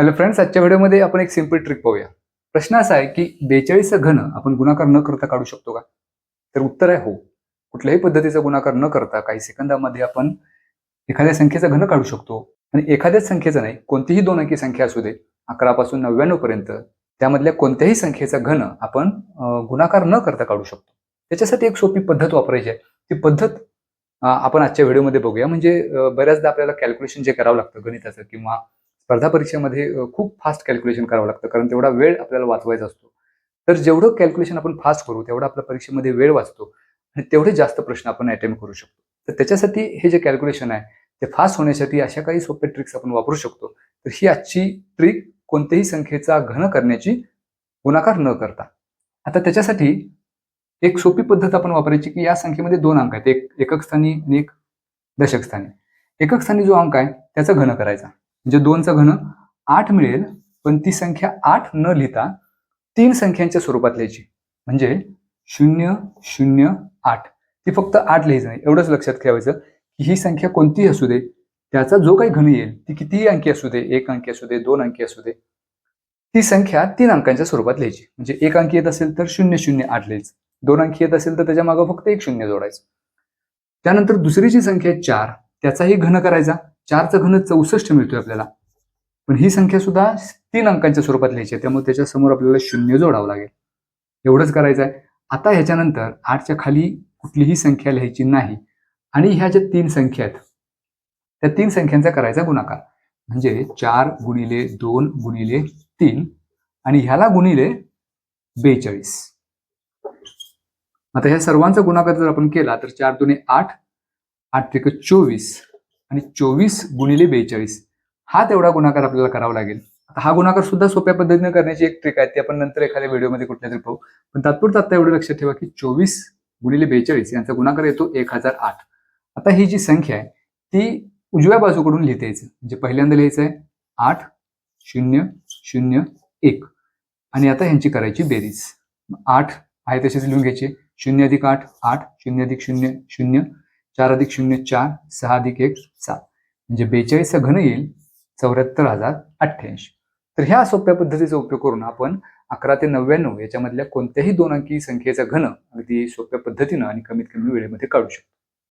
Hello friends आजच्या व्हिडिओमध्ये आपण एक सिंपल ट्रिक पाहूया प्रश्न असा आहे की बेचाळीसचा घन आपण गुणाकार न करता काढू शकतो का? तर उत्तर आहे हो. कुठल्याही पद्धतीचा गुणाकार न करता काही सेकंदामध्ये आपण एखाद्या संख्येचा घन काढू शकतो. आणि एखाद्याच संख्येचा नाही कोणतीही दोन अंकी संख्या असू दे अकरापासून नव्याण्णव पर्यंत त्यामधल्या कोणत्याही संख्येचा घन आपण गुणाकार न करता काढू शकतो. त्याच्यासाठी एक सोपी पद्धत वापरायची आहे. ती पद्धत आपण आजच्या व्हिडिओमध्ये बघूया. म्हणजे बऱ्याचदा आपल्याला कॅल्क्युलेशन जे करावं लागतं गणिताचं किंवा स्पर्धा परीक्षेमध्ये खूप फास्ट कॅल्क्युलेशन करावं लागतं कारण तेवढा वेळ आपल्याला वाचवायचा असतो. तर जेवढं कॅल्क्युलेशन आपण फास्ट करू तेवढा आपल्या परीक्षेमध्ये वेळ वाचतो आणि तेवढे जास्त प्रश्न आपण अटेम्प्ट करू शकतो. तर त्याच्यासाठी हे जे कॅल्क्युलेशन आहे ते फास्ट होण्यासाठी अशा काही सोपे ट्रिक्स आपण वापरू शकतो. तर ही आजची ट्रिक कोणत्याही संख्येचा घन करण्याची गुणाकार न करता. आता त्याच्यासाठी एक सोपी पद्धत आपण वापरायची की या संख्येमध्ये दोन अंक आहेत. एक एकक स्थानी आणि एक दशक स्थानी एकक स्थानी जो अंक आहे त्याचा घन करायचा. म्हणजे दोनचा घन आठ मिळेल पण ती संख्या आठ न लिहिता तीन संख्यांच्या स्वरूपात लिहायची. म्हणजे शून्य शून्य आठ. ती फक्त आठ लिहायचं नाही. एवढंच लक्षात ठेवायचं की ही संख्या कोणतीही असू दे त्याचा जो काही घन येईल ती कितीही अंकी असू दे एक अंकी असू दे दोन अंकी असू दे ती संख्या तीन अंकांच्या स्वरूपात लिहायची. म्हणजे एक अंकी येत असेल तर शून्य शून्य आठ लिहायचं. दोन अंकी येत असेल तर त्याच्या मागं फक्त एक शून्य जोडायचं. त्यानंतर दुसरी जी संख्या चार त्याचाही घन करायचा. चारचं घन चौसष्ट मिळतोय आपल्याला. पण ही संख्या सुद्धा तीन अंकांच्या स्वरूपात लिहायची आहे. त्यामुळे त्याच्यासमोर आपल्याला शून्य जोडावं लागेल. एवढंच करायचं आहे आता ह्याच्यानंतर आठच्या खाली कुठलीही संख्या लिहायची नाही. आणि ह्या ज्या तीन संख्या आहेत त्या तीन संख्यांचा करायचा गुणाकार. म्हणजे चार गुणिले दोन गुणिले तीन आणि ह्याला गुणिले बेचाळीस. आता ह्या सर्वांचा गुणाकार जर आपण केला तर चार दोन्ही आठ आठ ते चोवीस. आणि चोवीस गुणिले बेचाळीस. हा तेवढा गुणाकार आपल्याला करावा लागेल. आता हा गुणाकार सुद्धा सोप्या पद्धतीने करण्याची एक ट्रिक आहे. ती आपण नंतर एखाद्या व्हिडिओमध्ये कुठल्या तरी पाहू. पण तात्पुरता आता एवढं लक्षात ठेवा की चोवीस गुणिले बेचाळीस यांचा गुणाकार येतो एक हजार आठ. आता ही जी संख्या आहे ती उजव्या बाजूकडून लिहिता यायचं म्हणजे पहिल्यांदा लिहायचं आहे आठ शून्य शून्य एक. आणि आता ह्यांची करायची बेरीज. आठ आहे तसेच लिहून घ्यायचे. शून्य अधिक आठ आठ शून्य अधिक शून्य शून्य. चार अधिक शून्य चार सहा अधिक एक सात. म्हणजे बेचाळीसचा घन येईल चौऱ्याहत्तर हजार अठ्ठ्याऐंशी. तर ह्या सोप्या पद्धतीचा उपयोग करून आपण अकरा ते नव्याण्णव याच्यामधल्या कोणत्याही दोन अंकी संख्येचा घन अगदी सोप्या पद्धतीनं आणि कमीत कमी वेळेमध्ये काढू शकतो.